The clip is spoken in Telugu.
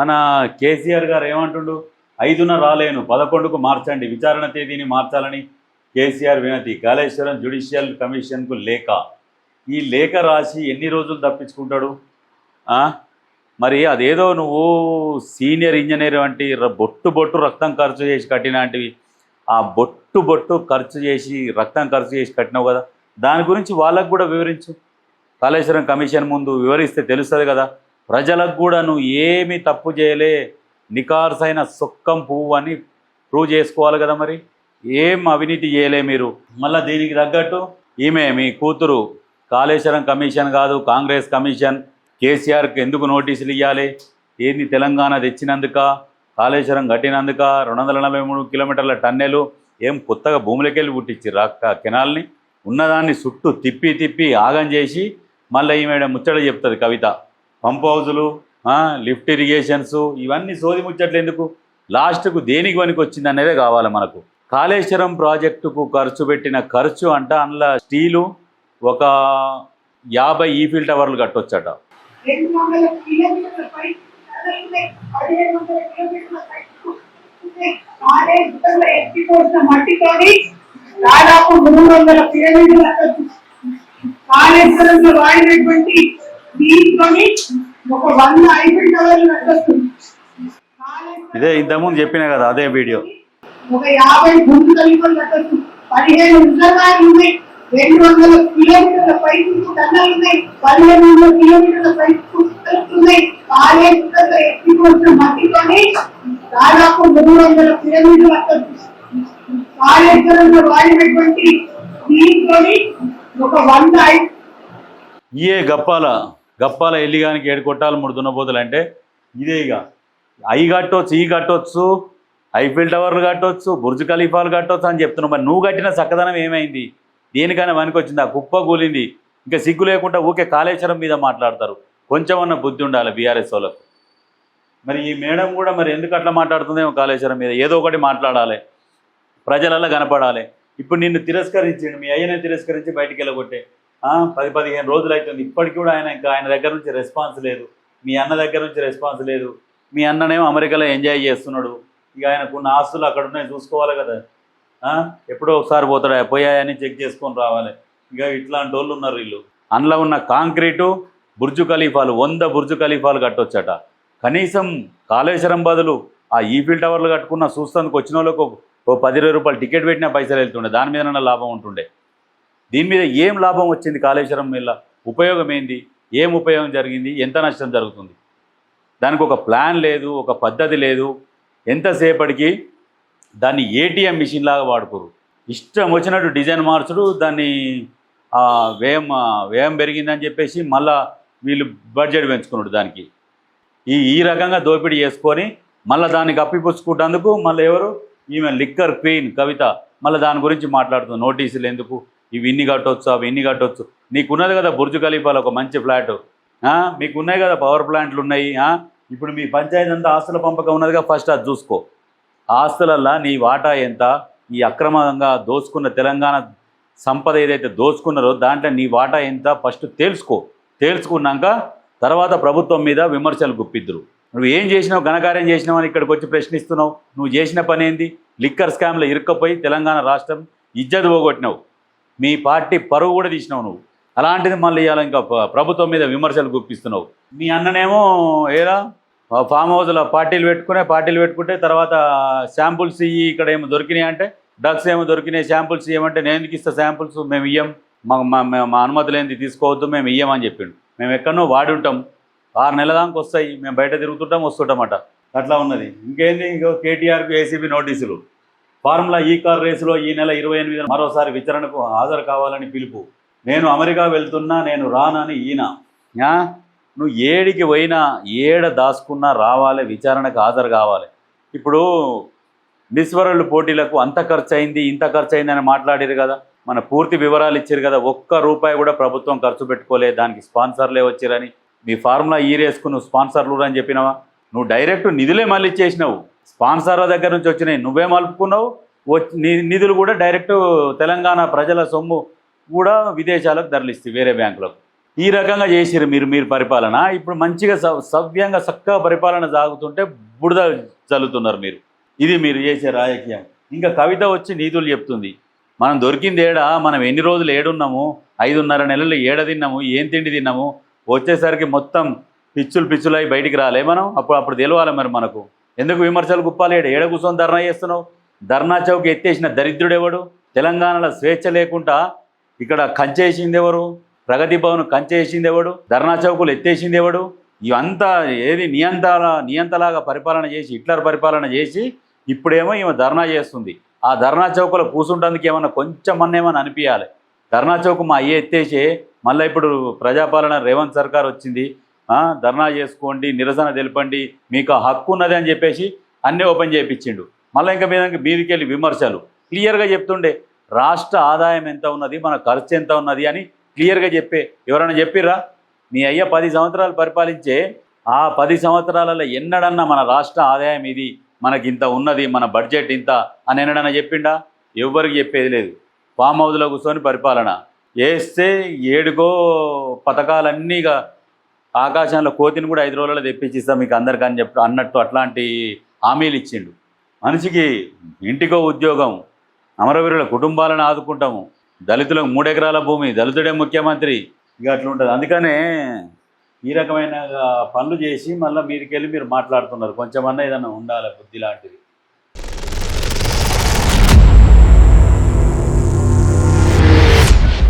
మన కేసీఆర్ గారు ఏమంటుండు? ఐదున రాలేను పదకొండుకు మార్చండి విచారణ తేదీని మార్చాలని కేసీఆర్ వినతి. కాళేశ్వరం జ్యుడిషియల్ కమిషన్కు లేఖ. ఈ లేఖ రాసి ఎన్ని రోజులు తప్పించుకుంటాడు? మరి అదేదో నువ్వు సీనియర్ ఇంజనీర్ వంటి బొట్టు బొట్టు రక్తం ఖర్చు చేసి కట్టినాంటివి. ఆ బొట్టు బొట్టు ఖర్చు చేసి రక్తం ఖర్చు చేసి కట్టినావు కదా. దాని గురించి వాళ్ళకు కూడా వివరించు. కాళేశ్వరం కమిషన్ ముందు వివరిస్తే తెలుస్తుంది కదా. ప్రజలకు కూడా నువ్వు ఏమీ తప్పు చేయలే. నికార్సైన సుఖం పువ్వు అని ప్రూవ్ చేసుకోవాలి కదా మరి. ఏం అవినీతి చేయలే మీరు. మళ్ళీ దీనికి తగ్గట్టు ఈమె మీ కూతురు కాళేశ్వరం కమిషన్ కాదు కాంగ్రెస్ కమిషన్ కేసీఆర్కి ఎందుకు నోటీసులు ఇవ్వాలి ఏంది తెలంగాణ తెచ్చినందుక కాళేశ్వరం కట్టినందుక రెండు వందల నలభై మూడు కిలోమీటర్ల టన్నెలు ఏం కొత్తగా భూములకెళ్ళి పుట్టించారు కెనాల్ని? ఉన్నదాన్ని చుట్టూ తిప్పి తిప్పి ఆగం చేసి మళ్ళీ ఈమె ముచ్చట చెప్తుంది కవిత. పంప్ హౌజులు లిఫ్ట్ ఇరిగేషన్స్ ఇవన్నీ సోది ముచ్చట్లు ఎందుకు? లాస్ట్కు దేనికి పనికి వచ్చింది అనేదే కావాలి మనకు. కాళేశ్వరం ప్రాజెక్టుకు ఖర్చు పెట్టిన ఖర్చు అంట అందులో స్టీలు ఒక యాభై ఈఫిల్ టవర్లు కట్టొచ్చట. దాదాపు మూడు వందల కిలోమీటర్ల కాళేశ్వరంలో వాడినటువంటి దీంతోని ఒక వంద ఐఫిల్ టవర్లు కట్టొస్తుంది ఇదే ఇంతకుముందు చెప్పిన కదా అదే వీడియో. ఒక యాభై గుండు కలిపలు కట్టొచ్చు పదిహేను రిజర్వాయర్లు ఉన్నాయి రెండు వందల కిలోమీటర్ల పైపు టన్నలు ఉన్నాయి పదిహేను వందల కిలోమీటర్ల పైపు ఉన్నాయి. కాలేజ్ ఎత్తిపోసిన మట్టితోని దాదాపు మూడు వందల కిలోమీటర్ల కట్టొచ్చు కాళేశ్వరంలో వాడినటువంటి దీంతోని ఒక వంద ఇయే గప్పాల? గప్పాల ఎల్లిగానికి ఏడు కొట్టాలు మూడు దున్నపోతులు అంటే ఇదే ఇక. అవి కట్టవచ్చు ఈ కట్టవచ్చు ఐఫిల్ టవర్లు కట్టవచ్చు బుర్జ్ ఖలీఫాలు కట్టవచ్చు అని చెప్తున్నావు. మరి నువ్వు కట్టిన చక్కదనం ఏమైంది? దేనికైనా వచ్చింది ఆ కుప్ప కూలింది. ఇంకా సిగ్గు లేకుండా ఊకే కాళేశ్వరం మీద మాట్లాడతారు. కొంచెం అన్న బుద్ధి ఉండాలి బీఆర్ఎస్ వాళ్ళకు. మరి ఈ మేడం కూడా మరి ఎందుకు అట్లా మాట్లాడుతుందేమో కాళేశ్వరం మీద? ఏదో ఒకటి మాట్లాడాలి. ప్రజలలో కనపడాలి. ఇప్పుడు నిన్ను తిరస్కరించిండు మీ అయ్యనే తిరస్కరించి బయటికి వెళ్ళగొట్టే పది పదిహేను రోజులు అవుతుంది ఇప్పటికి కూడా ఆయన ఇంకా ఆయన దగ్గర నుంచి రెస్పాన్స్ లేదు. మీ అన్న దగ్గర నుంచి రెస్పాన్స్ లేదు. మీ అన్ననేమో అమెరికాలో ఎంజాయ్ చేస్తున్నాడు. ఇక ఆయనకున్న ఆస్తులు అక్కడ ఉన్నాయి చూసుకోవాలి కదా. ఎప్పుడో ఒకసారి పోతాడు. పోయాయని చెక్ చేసుకొని రావాలి. ఇక ఇట్లాంటి వాళ్ళు ఉన్నారు వీళ్ళు. అందులో ఉన్న కాంక్రీటు బుర్జు ఖలీఫాలు వంద బుర్జు ఖలీఫాలు కట్టొచ్చట. కనీసం కాళేశ్వరం బదులు ఆ ఈఫిల్ టవర్లు కట్టుకున్న చూస్తానికి వచ్చిన వాళ్ళకు ఒక- ఓ పది రూపాయలు టికెట్ పెట్టినా పైసలు వెళ్తుండే. దాని మీద లాభం ఉంటుండే. దీని మీద ఏం లాభం వచ్చింది కాళేశ్వరం మీద ఉపయోగం ఏంది? ఏం ఉపయోగం జరిగింది? ఎంత నష్టం జరుగుతుంది? దానికి ఒక ప్లాన్ లేదు ఒక పద్ధతి లేదు. ఎంతసేపటికి దాన్ని ఏటీఎం మిషన్ లాగా వాడుకోరు. ఇష్టం వచ్చినట్టు డిజైన్ మార్చుడు దాన్ని వ్యయం వ్యయం పెరిగిందని చెప్పేసి మళ్ళా వీళ్ళు బడ్జెట్ పెంచుకున్నాడు దానికి. ఈ ఈ రకంగా దోపిడీ చేసుకొని మళ్ళీ దానికి అప్పిపుచ్చుకుంటేందుకు మళ్ళీ ఎవరు? ఈమె లిక్కర్ క్వీన్ కవిత. మళ్ళీ దాని గురించి మాట్లాడుతుంది. నోటీసులు ఎందుకు? ఇవి ఇన్ని కట్టొచ్చు అవి ఇన్ని కట్టొచ్చు. నీకున్నది కదా బుర్జు ఖలీఫాలో ఒక మంచి ఫ్లాట్. మీకు ఉన్నాయి కదా పవర్ ప్లాంట్లు ఉన్నాయి ఇప్పుడు మీ పంచాయతీ అంతా ఆస్తుల పంపకం ఉన్నదిగా ఫస్ట్ అది చూసుకో. ఆస్తులల్లా నీ వాటా ఎంత? ఈ అక్రమంగా దోచుకున్న తెలంగాణ సంపద ఏదైతే దోచుకున్నారో దాంట్లో నీ వాటా ఎంత? ఫస్ట్ తేల్చుకో. తేల్చుకున్నాక తర్వాత ప్రభుత్వం మీద విమర్శలు గుప్పిద్దురు. నువ్వు ఏం చేసినావు? ఘనకార్యం చేసినావు అని ఇక్కడికి వచ్చి ప్రశ్నిస్తున్నావు. నువ్వు చేసిన పని ఏంది? లిక్కర్ స్కామ్లో ఇరుక్కపోయి తెలంగాణ రాష్ట్రం ఇజ్జత్ పోగొట్టినావు. మీ పార్టీ పరువు కూడా తీసినావు నువ్వు. అలాంటిది మళ్ళీ ఇవాళ ఇంకా ప్రభుత్వం మీద విమర్శలు గుప్పిస్తున్నావు. మీ అన్ననేమో ఏదా ఫామ్ హౌస్లో పార్టీలు పెట్టుకునే పార్టీలు పెట్టుకుంటే తర్వాత శాంపుల్స్ ఇవి ఇక్కడ ఏమో దొరికినాయి అంటే డ్రగ్స్ ఏమో దొరికినాయి శాంపుల్స్ ఇవ్వమంటే నేను ఎందుకు ఇస్తా శాంపుల్స్? మేము ఇయ్యం. మా మా అనుమతి లేనిది తీసుకోవద్దు మేము ఇయ్యమని చెప్పిండు. మేము ఎక్కడనో వాడి ఉంటాం. ఆరు నెలల దాకా వస్తాయి. మేము బయట తిరుగుతుంటాం వస్తుంటామట అట్లా ఉన్నది. ఇంకేంది? ఇంకో కేటీఆర్కు ఏసీబీ నోటీసులు. ఫార్ములా ఈ కార్ రేసులో ఈ నెల ఇరవై ఎనిమిది మరోసారి విచారణకు హాజరు కావాలని పిలుపు. నేను అమెరికా వెళ్తున్నా నేను రానని ఈయన. నువ్వు ఏడికి పోయినా ఏడ దాచుకున్నా రావాలి విచారణకు హాజరు కావాలి. ఇప్పుడు మిస్ వరల్డ్ పోటీలకు అంత ఖర్చు అయింది ఇంత ఖర్చు అయింది అని మాట్లాడారు కదా. మన పూర్తి వివరాలు ఇచ్చారు కదా. ఒక్క రూపాయి కూడా ప్రభుత్వం ఖర్చు పెట్టుకోలే దానికి స్పాన్సర్లే వచ్చారని. మీ ఫార్ములా ఈ రేసుకు నువ్వు స్పాన్సర్లు అని చెప్పినావా? నువ్వు డైరెక్ట్ నిధులే మళ్ళీ ఇచ్చేసినావు. స్పాన్సర్ల దగ్గర నుంచి వచ్చినాయి. నువ్వే మలుపుకున్నావు. వచ్చి- నిధులు కూడా డైరెక్ట్ తెలంగాణ ప్రజల సొమ్ము కూడా విదేశాలకు తరలిస్తాయి వేరే బ్యాంకులకు. ఈ రకంగా చేసిరు మీరు మీరు పరిపాలన. ఇప్పుడు మంచిగా సవ్యంగా చక్కగా పరిపాలన సాగుతుంటే బుడద చల్లుతున్నారు మీరు. ఇది మీరు చేసే రాజకీయం. ఇంకా కవిత వచ్చి నీతులు చెప్తుంది. మనం దొరికింది ఏడా? మనం ఎన్ని రోజులు ఏడున్నాము? ఐదున్నర నెలలు ఏడ తిన్నాము? ఏం తిండి తిన్నాము? వచ్చేసరికి మొత్తం పిచ్చులు పిచ్చులు అయి బయటికి రాలే మనం? అప్పుడు అప్పుడు తెలవాలి మరి మనకు. ఎందుకు విమర్శలు గుప్పాలి ఏడ కూర్చొని ధర్నా చేస్తున్నావు? ధర్నా చౌక్ ఎత్తేసిన దరిద్రుడెవడు? తెలంగాణలో స్వేచ్ఛ లేకుండా ఇక్కడ కంచేసింది ఎవరు ప్రగతి భవన్ కంచేసింది ఎవడు ధర్నా చౌకులు ఎత్తేసింది ఎవడు ఇవంతా ఏది నియంత్రణ నియంతలాగా పరిపాలన చేసి హిట్లర్ పరిపాలన చేసి ఇప్పుడేమో ఈమె ధర్నా చేస్తుంది. ఆ ధర్నా చౌకలో కూర్చుంటందుకు ఏమన్నా కొంచెం అన్నేమన్నా అనిపించాలి ధర్నా చౌక్ మా అయ్యే ఎత్తేసి మళ్ళీ ఇప్పుడు ప్రజాపాలన రేవంత్ సర్కార్ వచ్చింది. ధర్నా చేసుకోండి నిరసన తెలపండి మీకు ఆ హక్కు ఉన్నది అని చెప్పేసి అన్నీ ఓపెన్ చేయించిండు. మళ్ళీ ఇంకా మీద మీదకెళ్ళి విమర్శలు. క్లియర్గా చెప్తుండే రాష్ట్ర ఆదాయం ఎంత ఉన్నది మన ఖర్చు ఎంత ఉన్నది అని క్లియర్గా చెప్పే. ఎవరైనా చెప్పిర్రా? మీ అయ్య పది సంవత్సరాలు పరిపాలించే ఆ పది సంవత్సరాలలో ఎన్నడన్నా మన రాష్ట్ర ఆదాయం ఇది మనకి ఇంత ఉన్నది మన బడ్జెట్ ఇంత అని ఎన్నడన్నా చెప్పిండా? ఎవ్వరికి చెప్పేది లేదు. ఫామ్ హౌస్లో కూర్చొని పరిపాలన. వేస్తే ఏడుకో పథకాలన్నీ ఇక ఆకాశంలో కోతిని కూడా ఐదు రోజుల్లో తెప్పించిస్తా మీకు అందరికీ అని చెప్పి అన్నట్టు అట్లాంటి హామీలు ఇచ్చిండు. మనిషికి ఇంటికో ఉద్యోగం అమరవీరుల కుటుంబాలను ఆదుకుంటాము. దళితులకు మూడెకరాల భూమి దళితుడే ముఖ్యమంత్రి ఇక అట్లా ఉంటుంది. అందుకనే ఈ రకమైన పనులు చేసి మళ్ళీ మీరుకెళ్ళి మీరు మాట్లాడుతున్నారు. కొంచెమన్నా ఏదైనా ఉండాలి బుద్ధి లాంటిది?